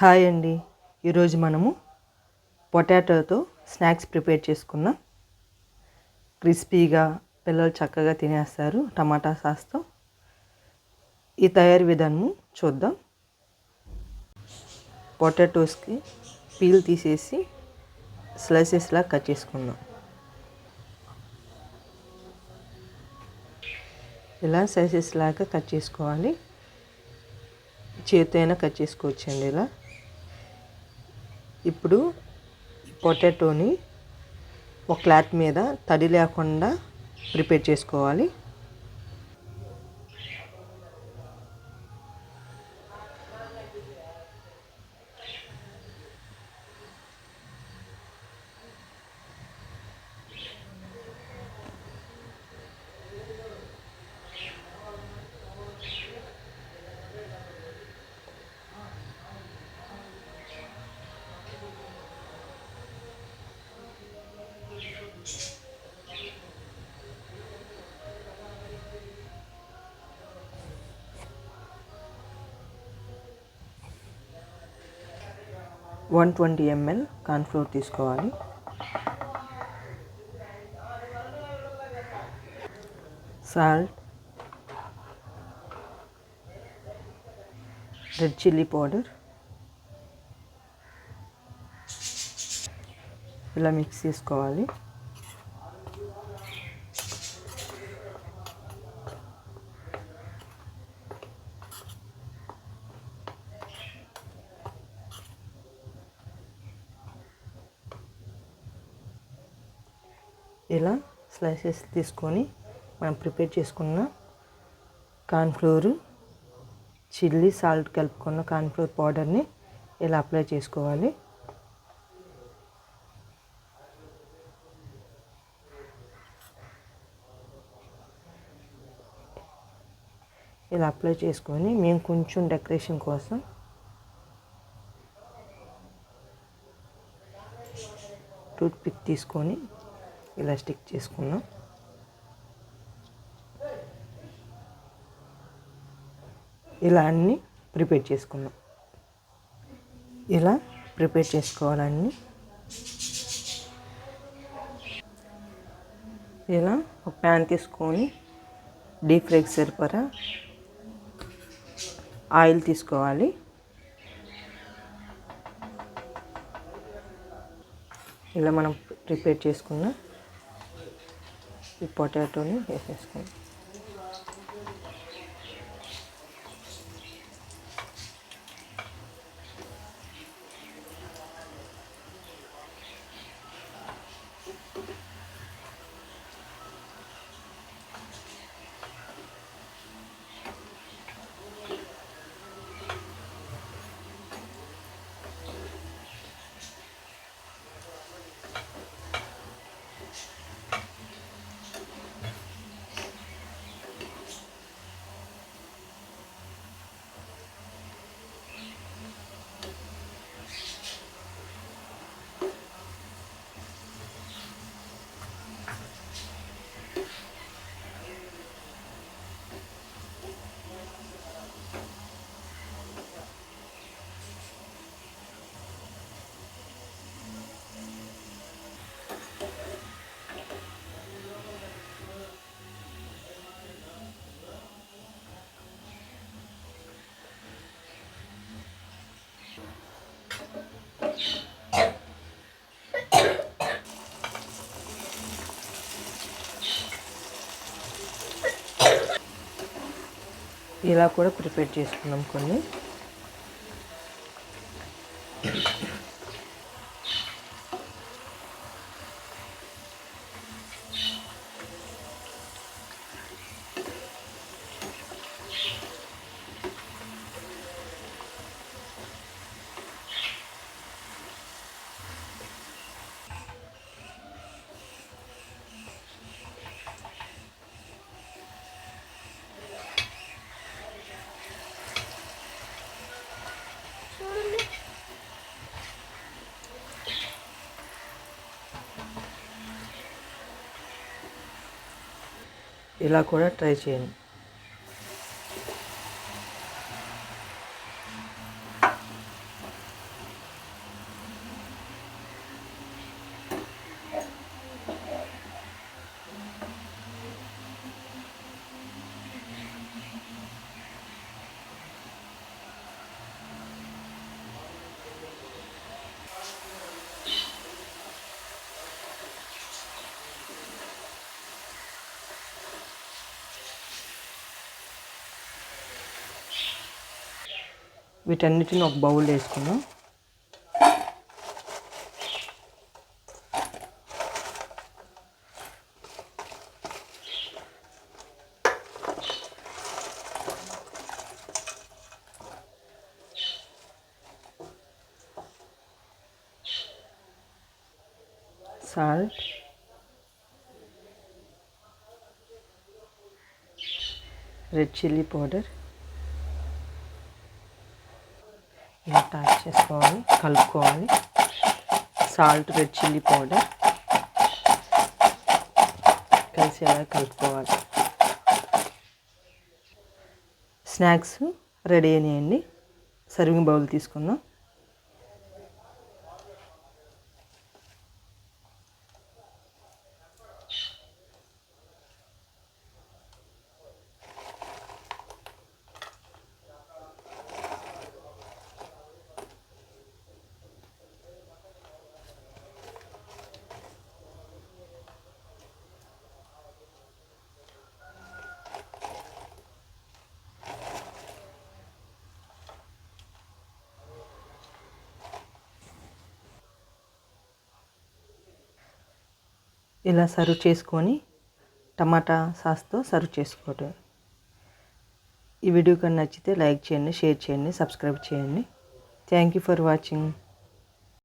Hi అండి. ఈరోజు మనము పొటాటోతో స్నాక్స్ ప్రిపేర్ చేసుకున్నాం క్రిస్పీగా పిల్లలు చక్కగా తినేస్తారు టమాటా సాస్తో. ఈ తయారీ విధానము చూద్దాం. పొటాటోస్కి పీల్ తీసేసి స్లైసెస్లా కట్ చేసుకుందాం. ఇలా స్లైసెస్ లాగా కట్ చేసుకోవాలి. చేతితో అయినా కట్ చేసుకోవచ్చండి ఇలా. ఇప్పుడు పొటాటోని ఒక క్లాత్ మీద తడి లేకుండా ప్రిపేర్ చేసుకోవాలి. వన్ ట్వంటీ ఎంఎల్ కార్న్ఫ్లోర్ తీసుకోవాలి. Salt red chilli powder. ఇలా మిక్స్ చేసుకోవాలి. ఇలా స్లైసెస్ తీసుకొని మనం ప్రిపేర్ చేసుకున్న కార్న్ఫ్లోర్ చిల్లీ సాల్ట్ కలుపుకున్న కార్న్ఫ్లోర్ పౌడర్ని ఇలా అప్లై చేసుకోవాలి. ఇలా అప్లై చేసుకొని మేము కొంచెం డెకరేషన్ కోసం టూత్ పిక్ తీసుకొని ఇలా స్టిక్ చేసుకున్నాం ఇలా అన్నీ ప్రిపేర్ చేసుకున్నాం ఇలా ప్రిపేర్ చేసుకోవాలన్నీ ఇలా ఒక ప్యాన్ తీసుకొని డీప్ ఫ్రైకి సరిపడా ఆయిల్ తీసుకోవాలి. ఇలా మనం ప్రిపేర్ చేసుకున్న ఈ పొటాటోని వేసేసుకోండి. ఇలా కూడా ప్రిపేర్ చేసుకున్నాం కొన్ని. ఇలా కూడా ట్రై చేయండి. వీటన్నిటిని ఒక బౌల్ వేసుకున్నాం salt రెడ్ చిల్లీ పౌడర్. ఇలా ట్యాప్ చేసుకోవాలి కలుపుకోవాలి. సాల్ట్ రెడ్ చిల్లీ పౌడర్ కలిసేలా కలుపుకోవాలి. స్నాక్స్ రెడీ అయినాయండి. సర్వింగ్ బౌల్ తీసుకుందాం. ఇలా సర్వ్ చేసుకొని టమాటా సాస్తో సర్వ్ చేసుకోవటం. ఈ వీడియో కానీ నచ్చితే లైక్ చేయండి షేర్ చేయండి సబ్స్క్రైబ్ చేయండి. Thank you for watching